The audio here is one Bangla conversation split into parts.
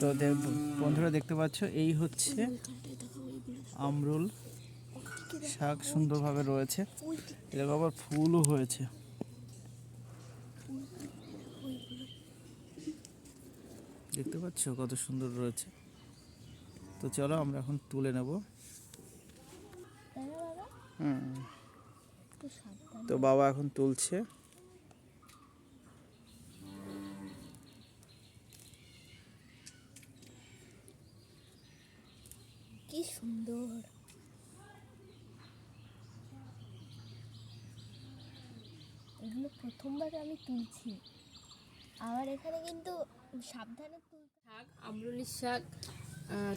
তো বন্ধুরা দেখতে পাচ্ছ এই হচ্ছে আমরুল শাক সুন্দরভাবে রয়েছে। এরকম আবার ফুলও হয়েছে। দেখতে পাচ্ছ কত সুন্দর রয়েছে। তো চলো আমরা এখন তুলে নেব। তো বাবা এখন তুলছে। কি সুন্দর। এগুলো প্রথমবার আমি তুলছি। আবার এখানে কিন্তু সাবধানে তুলতে শাক আমরুলির শাক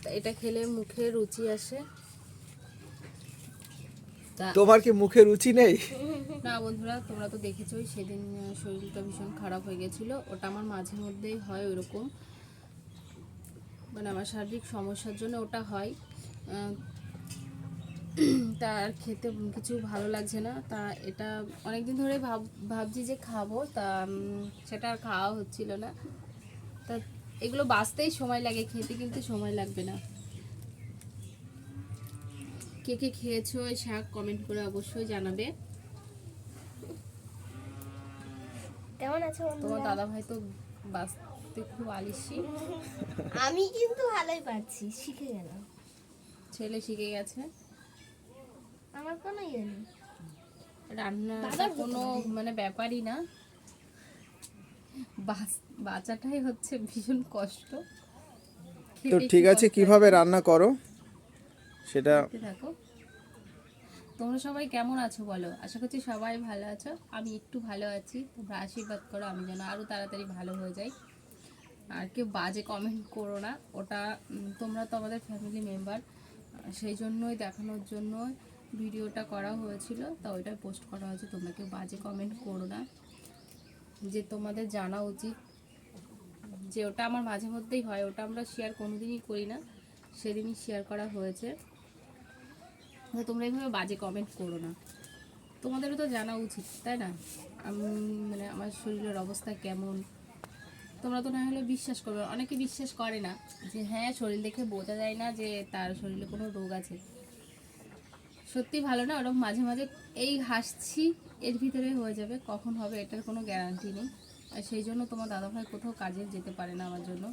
তা এটা খেলে মুখে রুচি আসে। তা তোমার কি মুখে রুচি নেই? না বন্ধুরা তোমরা তো দেখেছোই সেদিন শরীরটা ভীষণ খারাপ হয়ে গেছিল। ওটা আমার মাঝে মধ্যেই হয় ওরকম। মানে আমার শারীরিক সমস্যার জন্য ওটা হয়। আহ, তা আর খেতে কিছু ভালো লাগছে না। তা এটা অনেকদিন ধরে ভাব ভাবছি যে খাব তা সেটা আর খাওয়া হচ্ছিল না। তা এগুলো বাঁচতেই সময় লাগে খেতে কিন্তু সময় লাগবে না। কে কে খেয়েছো শাক কমেন্ট করে অবশ্যই জানাবে। কেমন আছো তোমার দাদা ভাই তো বাঁচতে খুব আলিসি। আমি কিন্তু ভালোই পারছি শিখে গেলাম। ছেলে শিখে গেছে। আমার কোনো ইয়ে নেই। রান্না কোনো মানে ব্যাপারই না। বাচ- বাচ্চাটাই হচ্ছে ভীষণ কষ্ট। তো ঠিক আছে কীভাবে রান্না করো? সেটা তোমরা সবাই কেমন আছো বলো? আশা করছি সবাই ভালো আছো। আমি একটু ভালো আছি। তোমরা আশীর্বাদ করো আমি যেন আরও তাড়াতাড়ি ভালো হয়ে যাই। আর কেউ বাজে কমেন্ট করো না। ওটা তোমরা তো আমাদের ফ্যামিলি মেম্বার সেই জন্যই, দেখানোর জন্য ভিডিওটা করা হয়েছিল। তা ওইটা পোস্ট করা হয়েছে। তোমরা কেউ বাজে কমেন্ট করো না। যে তোমাদের জানা উচিত যে ওটা আমার মাঝে মধ্যেই হয়। ওটা আমরা শেয়ার কোনোদিনই করি না। সেদিনই শেয়ার করা হয়েছে। তোমরা এইভাবে বাজে কমেন্ট করো না। তোমাদেরও তো জানা উচিত, তাই না? আমি মানে আমার শরীরের অবস্থা কেমন? তোমরা তো না হলে বিশ্বাস করবে অনেকে বিশ্বাস করে না। যে হ্যাঁ শরীর দেখে বোঝা যায় না যে তার শরীরে কোনো রোগ আছে। সত্যি ভালো না ওরকম মাঝে মাঝে এই হাসছি এর ভিতরে হয়ে যাবে কখন হবে এটার কোনো গ্যারান্টি নেই। আর সেই জন্য তোমার দাদাভাই কোথাও কাজে যেতে পারে না আমার জন্য।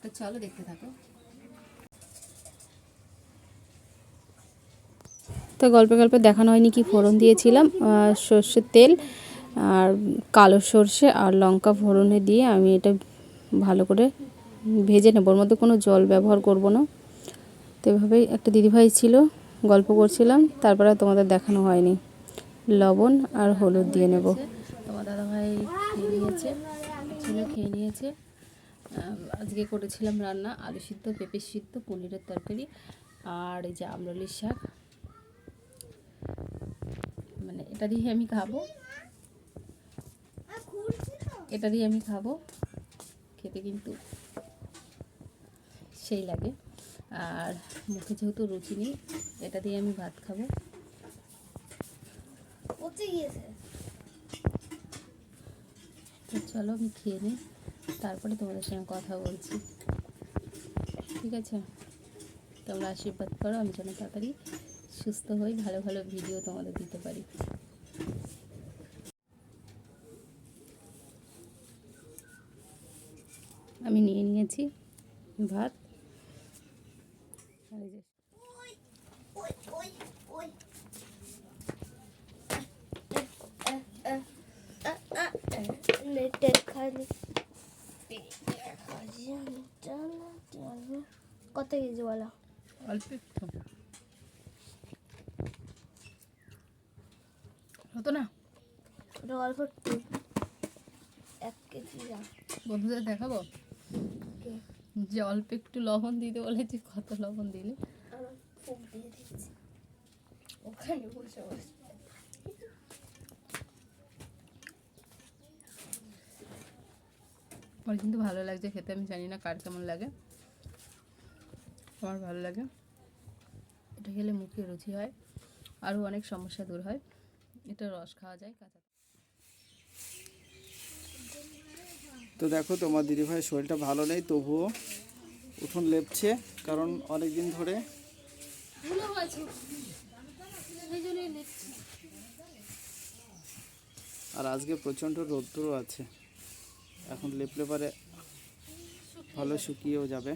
তো চলো দেখতে থাকো। তো গল্পে গল্পে দেখানো হয়নি কি ফোড়ন দিয়েছিলাম সর্ষের তেল। আর কালো সর্ষে আর লঙ্কা ফোড়নে দিয়ে আমি এটা ভালো করে ভেজে নেব। ওর মধ্যে কোনো জল ব্যবহার করব না। তো এভাবেই একটা দিদিভাই ছিল, গল্প করছিলাম, তারপরে তোমাদের দেখানো হয়নি। লবণ আর হলুদ দিয়ে নেব। তোমার দাদাভাই খেয়ে নিয়েছে, ছেলে খেয়ে নিয়েছে। আজকে করেছিলাম রান্না, আলু সিদ্ধ, পেঁপে সিদ্ধ, পনিরের তরকারি আর এই যে আমরলির শাক। মানে এটা দিয়ে আমি খাব। এটা দিয়ে আমি খাব। খেতে কিন্তু সেই লাগে। আর মুখে যেহেতু রুচি নেই এটা দিয়ে আমি ভাত খাব। তো চলো আমি খেয়ে নিই তারপরে তোমাদের সঙ্গে কথা বলছি। ঠিক আছে? তোমরা আশীর্বাদ করো আমি যেন তাড়াতাড়ি সুস্থ হই ভালো ভালো ভিডিও তোমাদের দিতে পারি। আমি নিয়ে নিয়েছি ভাত। আর এই যে। কত কেজি বলো? অল্প একটু। হতো না? ওটা অল্প একটু। এক কেজি বন্ধুদের দেখাবো? যে অল্প একটু লবণ দিতে বলেছি কত লবণ দিলে? ওখানে বসে বসে। আমার কিন্তু ভালো লাগছে খেতে আমি জানি না কার কেমন লাগে। আমার ভালো লাগে। এটা খেলে মুখে রুচি হয় আরও অনেক সমস্যা দূর হয়। এটা রস খাওয়া যায় কাঁচা তো দেখো, তোমার দিদিভাইয়ের শরীরটা ভালো নেই, তবুও উঠোন লেপছে, কারণ অনেক দিন ধরে আর আজকে প্রচণ্ড রৌদ্রও আছে। এখন লেপলে পারে ভালো শুকিয়েও যাবে।